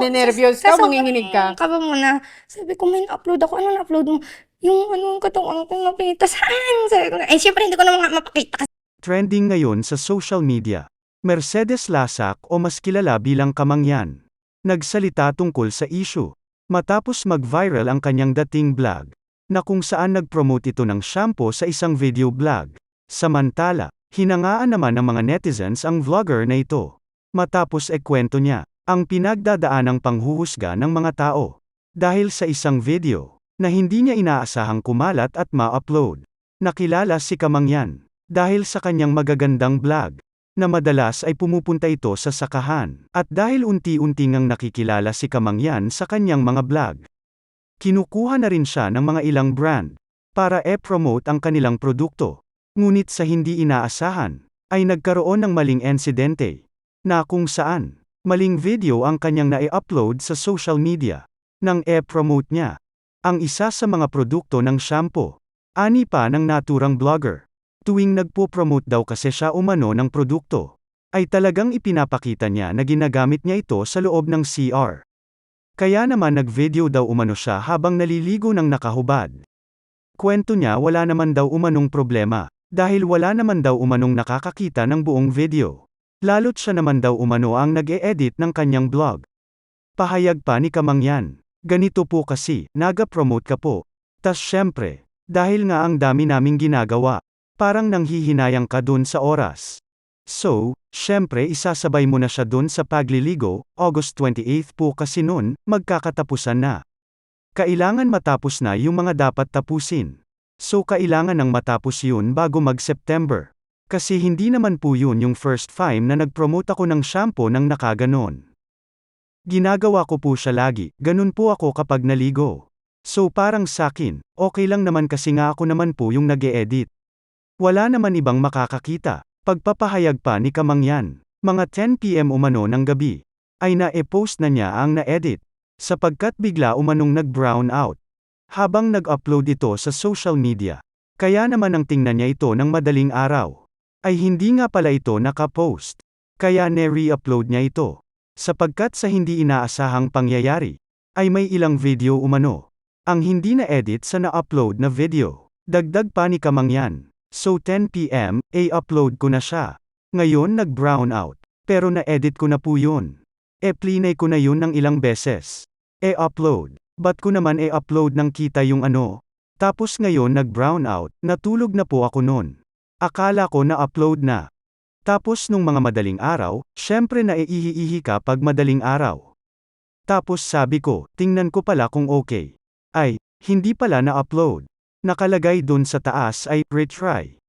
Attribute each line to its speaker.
Speaker 1: Maninervyos ka, manginginig ka.
Speaker 2: Kaba mo na, sabi ko, may na-upload ako. Ano na-upload mo? Yung ano, katawan ko nakita. Saan? Sabi ko na, eh, syempre hindi ko na mga mapakita
Speaker 3: Trending ngayon sa social media. Mercedes Lasak o mas kilala bilang Kamangyan. Nagsalita tungkol sa issue. Matapos mag-viral ang kanyang dating vlog, na kung saan nag-promote ito ng shampoo sa isang video vlog. Samantala, hinangaan naman ng mga netizens ang vlogger na ito. Matapos ekwento niya, ang pinagdadaanang panghuhusga ng mga tao. Dahil sa isang video, na hindi niya inaasahang kumalat at ma-upload. Nakilala si Kamangyan, dahil sa kanyang magagandang vlog, na madalas ay pumupunta ito sa sakahan, at dahil unti-unti ngang nakikilala si Kamangyan sa kanyang mga vlog. Kinukuha na rin siya ng mga ilang brand, para e-promote ang kanilang produkto. Ngunit sa hindi inaasahan, ay nagkaroon ng maling insidente, na kung saan, maling video ang kanyang na-upload sa social media, nang e-promote niya, ang isa sa mga produkto ng shampoo. Ani pa ng naturang blogger. Tuwing nagpo-promote daw kasi siya umano ng produkto, ay talagang ipinapakita niya na ginagamit niya ito sa loob ng CR. Kaya naman nag-video daw umano siya habang naliligo ng nakahubad. Kwento niya wala naman daw umanong problema, dahil wala naman daw umanong nakakakita ng buong video. Lalo't siya naman daw umano ang nag-e-edit ng kanyang blog. Pahayag pa ni Kamangyan, ganito po kasi, naga-promote ka po. Tas syempre, dahil nga ang dami naming ginagawa, parang nanghihinayang ka dun sa oras. So, syempre isasabay mo na siya dun sa pagliligo, August 28 po kasi nun, magkakatapusan na. Kailangan matapos na yung mga dapat tapusin. So kailangan nang matapos yun bago mag-September. Kasi hindi naman po yun yung first time na nag-promote ako ng shampoo ng nakaganon. Ginagawa ko po siya lagi, ganun po ako kapag naligo. So parang sakin, okay lang naman kasi nga ako naman po yung nag edit Wala naman ibang makakakita. Pagpapahayag pa ni Kamangyan, mga 10pm umano ng gabi, ay na-e-post na niya ang na-edit, sapagkat bigla umanong nag-brown out. Habang nag-upload ito sa social media, kaya naman ang tingnan niya ito ng madaling araw, ay hindi nga pala ito nakapost. Kaya ne-re-upload niya ito. Sapagkat sa hindi inaasahang pangyayari, ay may ilang video umano. Ang hindi na-edit sa na-upload na video. Dagdag pa ni Kamangyan. So 10pm, a-upload ko na siya. Ngayon nag-brown out. Pero na-edit ko na po yun. E-plinay ko na yun ng ilang beses. E-upload. Ba't ko naman e-upload ng kita yung ano? Tapos ngayon nag-brown out, natulog na po ako nun. Akala ko na-upload na. Tapos nung mga madaling araw, syempre na iihi ka pag madaling araw. Tapos sabi ko, tingnan ko pala kung okay. Ay, hindi pala na-upload. Nakalagay dun sa taas ay retry.